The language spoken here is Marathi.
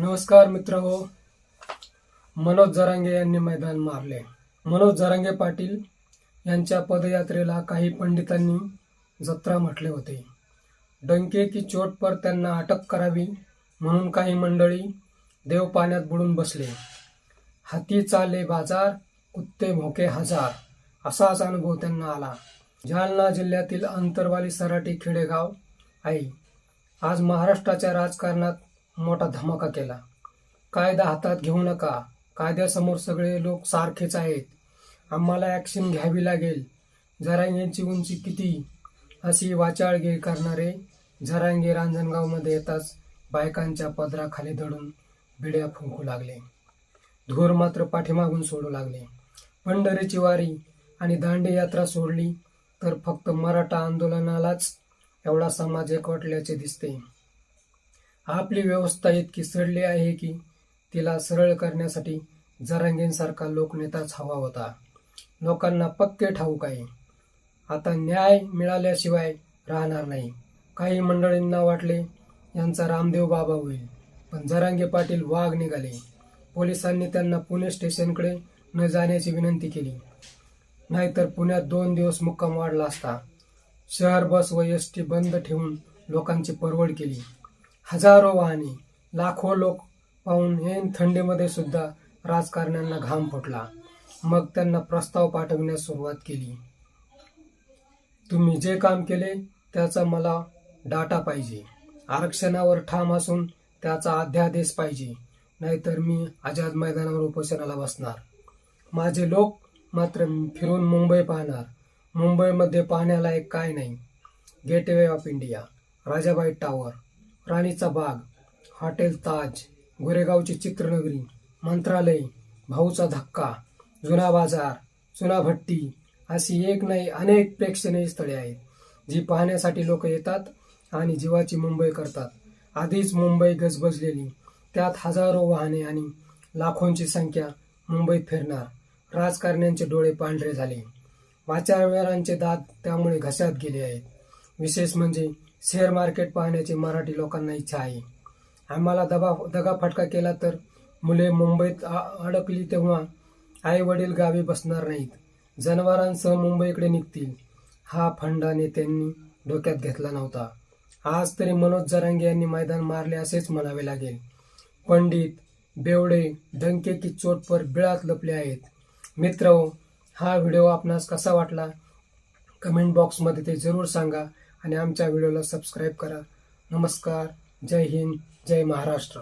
नमस्कार मित्र हो मनोज जरांगे यांनी मैदान मारले. मनोज जरांगे पाटील यांच्या पदयात्रेला काही पंडितांनी जत्रा म्हटले होते. डंके की चोट पर त्यांना अटक करावी म्हणून काही मंडळी देव पाण्यात बुडून बसले. हाती चाले बाजार कुत्ते भोके हजार असाच अनुभव त्यांना आला. जालना जिल्ह्यातील अंतरवाली सराटी खेडेगाव आई आज महाराष्ट्राच्या राजकारणात मोठा धमाका केला. कायदा हातात घेऊ नका. कायद्यासमोर सगळे लोक सारखेच आहेत. आम्हाला ॲक्शन घ्यावी लागेल. जरांगेंची उंची किती? अशी वाचाळगी करणारे झरांगे रांजणगावमध्ये येताच बायकांच्या पदराखाली दडून बिड्या फुंकू लागले. धूर मात्र पाठीमागून सोडू लागले. पंढरीची वारी आणि दांडी यात्रा सोडली तर फक्त मराठा आंदोलनालाच एवढा समाज एकवटल्याचे दिसते. आपली व्यवस्था इतकी सडली आहे की तिला सरळ करण्यासाठी जरांगींसारखा लोकनेताच हवा होता. लोकांना पक्के ठाऊक आहे. आता न्याय मिळाल्याशिवाय राहणार नाही. काही मंडळींना वाटले यांचा रामदेव बाबा होईल. पण जरांगे पाटील वाघ निघाले. पोलिसांनी त्यांना पुणे स्टेशनकडे न जाण्याची विनंती केली. नाहीतर पुण्यात दोन दिवस मुक्काम वाढला असता. शहर बस व एस टी बंद ठेवून लोकांची परवड केली. हजारो वाहने लाखो लोक पाहून हे थंडीमध्ये सुद्धा राजकारण्यांना घाम फुटला. मग त्यांना प्रस्ताव पाठविण्यास सुरुवात केली. तुम्ही जे काम केले त्याचा मला डाटा पाहिजे. आरक्षणावर ठाम असून त्याचा अध्यादेश पाहिजे. नाहीतर मी आझाद मैदानावर उपोषणाला बसणार. माझे लोक मात्र फिरून मुंबई पाहणार. मुंबईमध्ये पाहण्यालायक काय नाही. Gateway of India Rajabai tower. राणीचा बाग हॉटेल ताज गोरेगावची चित्रनगरी मंत्रालय भाऊचा धक्का जुना बाजार जुना भट्टी अशी एक नाही अनेक प्रेक्षणीय स्थळे आहेत जी पाहण्यासाठी लोक येतात आणि जीवाची मुंबई करतात. आधीच मुंबई गजबजलेली त्यात हजारो वाहने आणि लाखोंची संख्या मुंबईत फिरणार राजकारण्यांचे डोळे पांढरे झाले. वाचाळवेरांचे दात त्यामुळे घशात गेले आहेत. विशेष म्हणजे शेअर मार्केट पाहण्याची मराठी लोकांना इच्छा आहे. आम्हाला दबा दगाफटका केला तर मुले मुंबईत अडकली तेव्हा आई वडील गावी बसणार नाहीत. जनावरांसह मुंबईकडे निघतील. हा फंडा नेत्यांनी डोक्यात घेतला नव्हता. आज तरी मनोज जरांगे यांनी मैदान मारले असेच म्हणावे लागेल. पंडित बेवडे डंके की चोट पर बिळात लपले आहेत. मित्र हा व्हिडिओ आपणास कसा वाटला? कमेंट बॉक्समध्ये ते जरूर सांगा. आणि आमच्या व्हिडिओला सबस्क्राईब करा. नमस्कार. जय हिंद. जय महाराष्ट्र.